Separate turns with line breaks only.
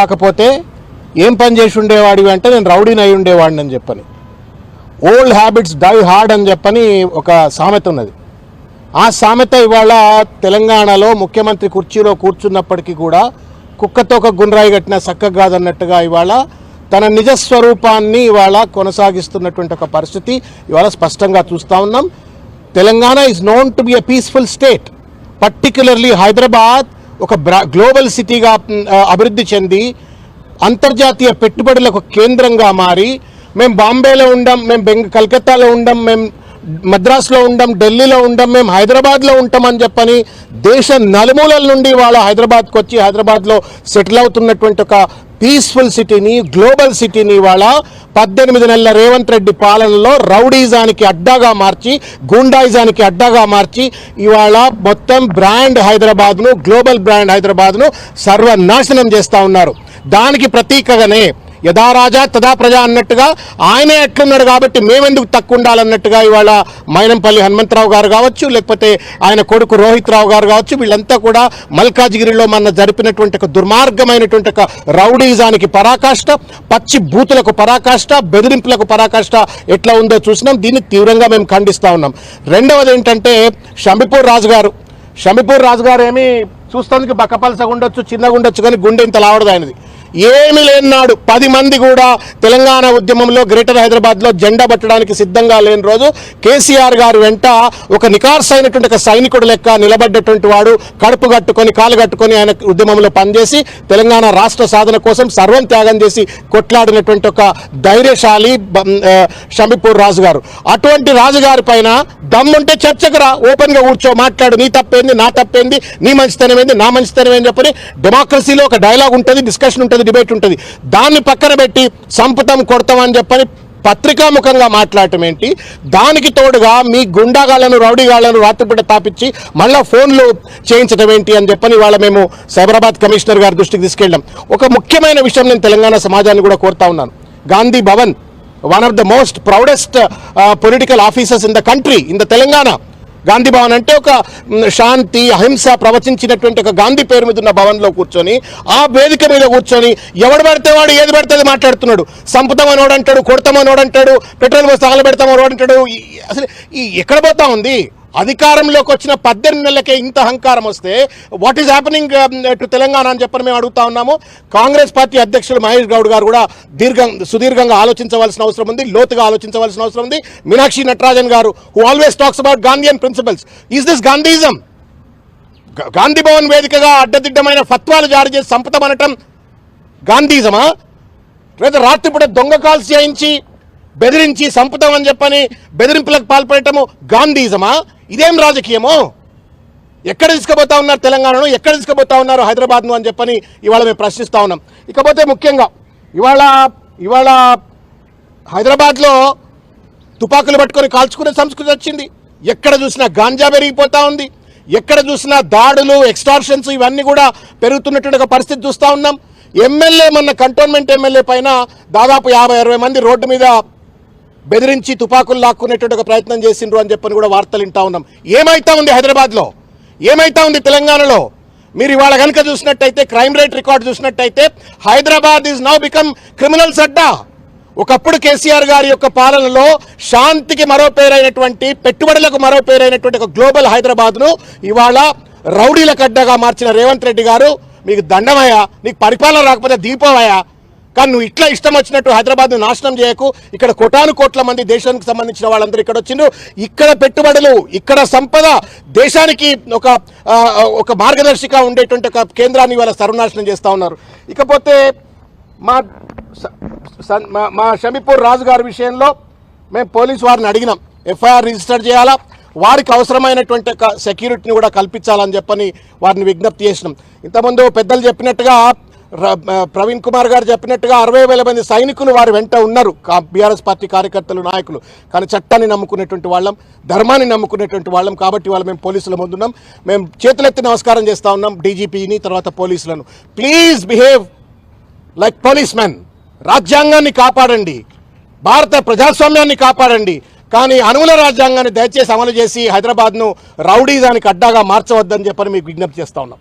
కాకపోతే ఏం పని చేసి ఉండేవాడివి అంటే నేను రౌడీని అయి ఉండేవాడిని అని చెప్పని. ఓల్డ్ హ్యాబిట్స్ డై హార్డ్ అని చెప్పని ఒక సామెత ఉన్నది. ఆ సామెత ఇవాళ తెలంగాణలో ముఖ్యమంత్రి కుర్చీలో కూర్చున్నప్పటికీ కూడా కుక్కతో ఒక గుండ్రాయి కట్టిన చక్కగా కాదన్నట్టుగా ఇవాళ తన నిజ స్వరూపాన్ని ఇవాళ కొనసాగిస్తున్నటువంటి ఒక పరిస్థితి ఇవాళ స్పష్టంగా చూస్తూ ఉన్నాం. Telangana is known to be a peaceful state particularly Hyderabad ఒక గ్లోబల్ సిటీగా అభివృద్ధి చెంది అంతర్జాతీయ పెట్టుబడులకు కేంద్రంగా మారి మేము బాంబేలో ఉండం మేము బెంగ కలకత్తాలో ఉండం మేము మద్రాసులో ఉండం ఢిల్లీలో ఉండం మేము హైదరాబాద్లో ఉంటామని చెప్పని దేశ నలుమూలల నుండి వాళ్ళ హైదరాబాద్కి వచ్చి హైదరాబాద్లో సెటిల్ అవుతున్నటువంటి ఒక పీస్ఫుల్ సిటీని గ్లోబల్ సిటీని ఇవాళ పద్దెనిమిది నెలల రేవంత్ రెడ్డి పాలనలో రౌడీజానికి అడ్డాగా మార్చి గుండాయిజానికి అడ్డాగా మార్చి ఇవాళ మొత్తం బ్రాండ్ హైదరాబాద్ను గ్లోబల్ బ్రాండ్ హైదరాబాద్ను సర్వనాశనం చేస్తూ ఉన్నారు. దానికి ప్రతీకగానే యథా రాజా తదా ప్రజా అన్నట్టుగా ఆయనే ఎట్లున్నాడు కాబట్టి మేమెందుకు తక్కువ ఉండాలన్నట్టుగా ఇవాళ మైనంపల్లి హనుమంతరావు గారు కావచ్చు లేకపోతే ఆయన కొడుకు రోహిత్ రావు గారు కావచ్చు వీళ్ళంతా కూడా మల్కాజ్గిరిలో మన జరిపినటువంటి ఒక దుర్మార్గమైనటువంటి ఒక రౌడీజానికి పరాకాష్ట పచ్చి బూతులకు పరాకాష్ట బెదిరింపులకు పరాకాష్ట ఎట్లా ఉందో చూసినాం. దీన్ని తీవ్రంగా మేము ఖండిస్తూ ఉన్నాం. రెండవది ఏంటంటే షంబిపూర్ రాజు గారు షంబిపూర్ రాజు గారు ఏమి చూస్తానికి బక్కపలసగా ఉండొచ్చు చిన్నగా ఉండొచ్చు కానీ గుండె ఇంత లావడదు ఆయనది. ఏమి లేనాడు పది మంది కూడా తెలంగాణ ఉద్యమంలో గ్రేటర్ హైదరాబాద్లో జెండా పట్టడానికి సిద్ధంగా లేని రోజు కేసీఆర్ గారు వెంట ఒక నికార్స్ అయినటువంటి ఒక సైనికుడు లెక్క నిలబడ్డటువంటి వాడు కడుపు కట్టుకొని కాలు కట్టుకొని ఆయన ఉద్యమంలో పనిచేసి తెలంగాణ రాష్ట్ర సాధన కోసం సర్వం త్యాగం చేసి కొట్లాడినటువంటి ఒక ధైర్యశాలి బ- రాజు గారు అటువంటి రాజుగారి పైన దమ్ముంటే చర్చకు రా ఓపెన్గా కూర్చో మాట్లాడు నీ తప్పేంది నా తప్పేంది నీ మంచితనం ఏంది నా మంచితనం ఏంది చెప్పని డెమోక్రసీలో ఒక డైలాగ్ ఉంటుంది డిస్కషన్ ఉంటుంది. డిబేట్ ఉంటుంది. దాన్ని పక్కన పెట్టి సంపుతం కొడతాం అని చెప్పని పత్రికాముఖంగా మాట్లాడటం ఏంటి? దానికి తోడుగా మీ గుండాగాళ్ళను రౌడీగాళ్ళను రాత్రిపూట తాపించి మళ్ళా ఫోన్లు చేయించడం ఏంటి అని చెప్పని ఇవాళ మేము సైబరాబాద్ కమిషనర్ గారి దృష్టికి తీసుకెళ్ళాం. ఒక ముఖ్యమైన విషయం నేను తెలంగాణ సమాజాన్ని కూడా కోరుతా ఉన్నాను. Gandhi Bhavan one of the most proudest political officers in the country in the Telangana Gandhi Bhavan అంటే ఒక శాంతి అహింస ప్రవచించినటువంటి ఒక గాంధీ పేరు మీద ఉన్న భవన్లో కూర్చొని ఆ వేదిక మీద కూర్చొని ఎవడు పడితే వాడు ఏది పడితే మాట్లాడుతున్నాడు. సంపుతమనోడు వాడంటాడు కొడతామని వాడంటాడు పెట్రోల్ పోసి తగలబెడతామని అంటాడు. ఈ- అసలు ఎక్కడ పోతా ఉంది? అధికారంలోకి వచ్చిన పద్దెనిమిది నెలలకే ఇంత అహంకారం వస్తే what is happening to Telangana అని చెప్పని మేము అడుగుతా ఉన్నాము. కాంగ్రెస్ పార్టీ అధ్యక్షుడు మహేష్ గౌడ్ గారు కూడా దీర్ఘం సుదీర్ఘంగా ఆలోచించవలసిన అవసరం ఉంది లోతుగా ఆలోచించవలసిన అవసరం ఉంది. Meenakshi Natarajan garu who always talks about Gandhian principles is this Gandhism Gandhi Bhavan వేదికగా అడ్డదిడ్డమైన ఫత్వాలు జారీ చేసి అనటం గాంధీజమా లేదా రాత్రిపూట దొంగ కాల్స్ చేయించి బెదిరించి సంపుతామని చెప్పని బెదిరింపులకు పాల్పడటము గాంధీజమా? ఇదేం రాజకీయమో? ఎక్కడ తీసుకుపోతా ఉన్నారు తెలంగాణను? ఎక్కడ తీసుకుపోతా ఉన్నారు హైదరాబాద్ను అని చెప్పని ఇవాళ మేము ప్రశ్నిస్తూ ఉన్నాం. ఇకపోతే ముఖ్యంగా ఇవాళ ఇవాళ హైదరాబాద్లో తుపాకులు పట్టుకొని కాల్చుకునే సంస్కృతి వచ్చింది. ఎక్కడ చూసినా గాంజా పెరిగిపోతూ ఉంది. ఎక్కడ చూసినా దాడులు ఎక్స్టార్షన్స్ ఇవన్నీ కూడా పెరుగుతున్నటువంటి ఒక పరిస్థితి చూస్తూ ఉన్నాం. ఎమ్మెల్యే మన కంటోన్మెంట్ ఎమ్మెల్యే పైన దాదాపు యాభై అరవై మంది రోడ్డు మీద బెదిరించి తుపాకులు లాక్కునేటువంటి ఒక ప్రయత్నం చేసిండ్రు అని చెప్పని కూడా వార్తలు వింటా ఉన్నాం. ఏమైతా ఉంది హైదరాబాద్లో? ఏమైతా ఉంది తెలంగాణలో? మీరు ఇవాళ కనుక చూసినట్టయితే క్రైమ్ రేట్ రికార్డ్ చూసినట్టయితే Hyderabad is now become criminals అడ్డా ఒకప్పుడు కేసీఆర్ గారి యొక్క పాలనలో శాంతికి మరో పేరైనటువంటి పెట్టుబడులకు మరో పేరైనటువంటి ఒక గ్లోబల్ హైదరాబాద్ను ఇవాళ రౌడీల కడ్డగా మార్చిన రేవంత్ రెడ్డి గారు మీకు దండమయ్యా నీకు పరిపాలన రాకపోతే దీపమయ్యా కానీ నువ్వు ఇట్లా ఇష్టం వచ్చినట్టు హైదరాబాద్ నాశనం చేయకు. ఇక్కడ కోటాను కోట్ల మంది దేశానికి సంబంధించిన వాళ్ళందరూ ఇక్కడ వచ్చిండ్రు. ఇక్కడ పెట్టుబడులు ఇక్కడ సంపద దేశానికి ఒక ఒక మార్గదర్శిగా ఉండేటువంటి ఒక కేంద్రాన్ని ఇవాళ సర్వనాశనం చేస్తూ ఉన్నారు. ఇకపోతే మా స- సన్- మా- మా షమీపూర్ రాజు గారి విషయంలో మేము పోలీసు వారిని అడిగినాం. ఎఫ్ఐఆర్ రిజిస్టర్ చేయాలా? వారికి అవసరమైనటువంటి సెక్యూరిటీని కూడా కల్పించాలని చెప్పని వారిని విజ్ఞప్తి చేసినాం. ఇంతకుముందు పెద్దలు చెప్పినట్టుగా ప్రవీణ్ కుమార్ గారు చెప్పినట్టుగా అరవై వేల మంది సైనికులు వారి వెంట ఉన్నారు. బీఆర్ఎస్ పార్టీ కార్యకర్తలు నాయకులు. కానీ చట్టాన్ని నమ్ముకునేటువంటి వాళ్ళం ధర్మాన్ని నమ్ముకునేటువంటి వాళ్ళం కాబట్టి వాళ్ళు మేము పోలీసుల ముందున్నాం. మేము చేతులెత్తి నమస్కారం చేస్తా ఉన్నాం డీజీపీని తర్వాత పోలీసులను. Please behave like policemen రాజ్యాంగాన్ని కాపాడండి. భారత ప్రజాస్వామ్యాన్ని కాపాడండి. కానీ అనుమల రాజ్యాంగాన్ని దయచేసి అమలు చేసి హైదరాబాద్ను రౌడీజానికి అడ్డాగా మార్చవద్దని చెప్పని మీకు విజ్ఞప్తి చేస్తా ఉన్నాం.